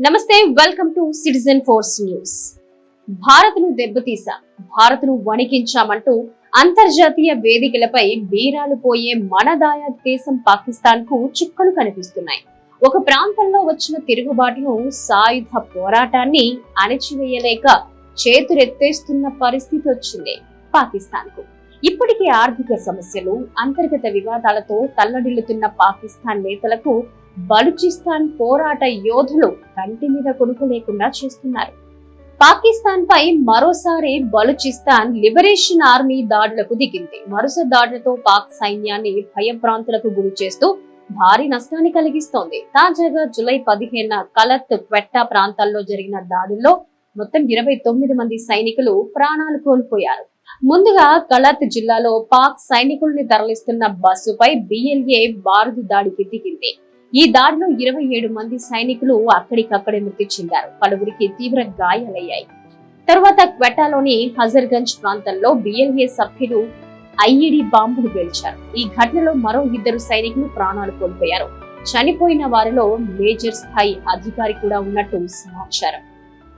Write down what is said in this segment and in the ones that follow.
నమస్తే welcome to citizen force news. భారత్ను దెబ్బతీసా భారత్ను వణికించామంటూ అంతర్జాతీయ వేదికలపై బీరాలు పోయే మనదాయ దేశం పాకిస్తాన్కు చుక్కలు కనిపిస్తున్నాయి. ఒక ప్రాంతంలో వచ్చిన తిరుగుబాటును సాయుధ పోరాటాన్ని అణచివేయలేక చేతురెత్తేస్తున్న పరిస్థితి వచ్చింది పాకిస్తాన్కు ఇప్పటికే ఆర్థిక సమస్యలు అంతర్గత వివాదాలతో తల్లడిల్లుతున్న పాకిస్తాన్ నేతలకు బలూచిస్తాన్ పోరాట యోధులు కంటి మీద కొడుకు లేకుండా చేస్తున్నారు. పాకిస్తాన్ పై మరోసారి బలూచిస్తాన్ లిబరేషన్ ఆర్మీ దాడులకు దిగింది. వరుస దాడులతో పాక్ సైన్యాన్ని భయభ్రాంతులకు గురి చేస్తూ భారీ నష్టాన్ని కలిగిస్తోంది. తాజాగా జులై పదిహేన కలత్ క్వెట్టా ప్రాంతాల్లో జరిగిన దాడుల్లో మొత్తం ఇరవై తొమ్మిది మంది సైనికులు ప్రాణాలు కోల్పోయారు. ముందుగా కలత్ జిల్లాలో పాక్ సైనికుల్ని తరలిస్తున్న బస్సుపై బిఎల్ఏ బారుదు దాడికి దిగింది. ఈ దాడిలో ఇరవై ఏడు మంది సైనికులు అక్కడికక్కడే మృతి చెందారు. పలువురికి తీవ్ర గాయాలయ్యాయి. తరువాత క్వెటాలోని హజర్గంజ్ ప్రాంతంలో బిఎల్ఏ సభ్యులు ఐఈడి బాంబులు పేల్చారు. ఈ ఘటనలో మరో ఇద్దరు సైనికులు ప్రాణాలు కోల్పోయారు. చనిపోయిన వారిలో మేజర్ స్థాయి అధికారి కూడా ఉన్నట్టు సమాచారం.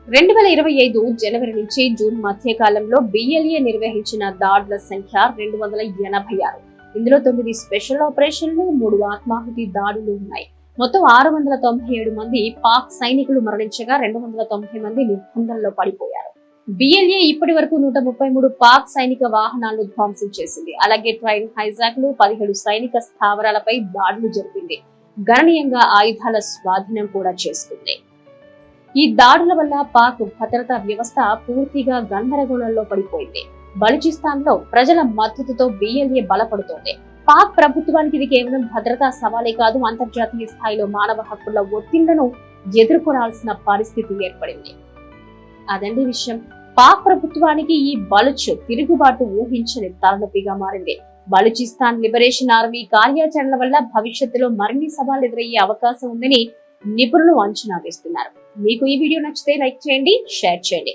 రెండు వేల ఇరవై ఐదు జనవరి నుంచి జూన్ మధ్యకాలంలో బిఎల్ఏ నిర్వహించిన దాడుల సంఖ్య రెండు వందల ఎనభై ఆరు. ఇందులో తొమ్మిది స్పెషల్ ఆపరేషన్లు మూడు ఆత్మాహుతి దాడులు ఉన్నాయి. మొత్తం ఆరు వందల తొంభై ఏడు మంది పాక్ సైనికులు మరణించగా రెండు వందల తొంభై మంది నిర్బంధంలో పడిపోయారు. బిఎల్ఏ ఇప్పటి వరకు నూట ముప్పై మూడు పాక్ సైనిక వాహనాలను ధ్వంసం చేసింది. అలాగే ట్రైన్ హైజాక్లు పదిహేడు సైనిక స్థావరాలపై దాడులు జరిపింది. గణనీయంగా ఆయుధాల స్వాధీనం కూడా చేసుకుంది. ఈ దాడుల వల్ల పాక్ భద్రతా వ్యవస్థ పూర్తిగా గందరగోళంలో పడిపోయింది. బలుచిస్తాన్లో ప్రజల మద్దతుతో బిఎల్ఏ బలపడుతోంది. పాక్ ప్రభుత్వానికి ఇది కేవలం భద్రతా సవాలే కాదు అంతర్జాతీయ స్థాయిలో మానవ హక్కుల ఒత్తిళ్ళను ఎదుర్కొనాల్సిన పరిస్థితి ఏర్పడింది. అదండి విషయం. పాక్ ప్రభుత్వానికి ఈ బలుచ్ తిరుగుబాటు ఊహించని తలనొప్పిగా మారింది. బలుచిస్తాన్ లిబరేషన్ ఆర్మీ కార్యాచరణ వల్ల భవిష్యత్తులో మరిన్ని సవాళ్ళు ఎదురయ్యే అవకాశం ఉందని నిపుణులు అంచనా వేస్తున్నారు. మీకు ఈ వీడియో నచ్చితే లైక్ చేయండి షేర్ చేయండి.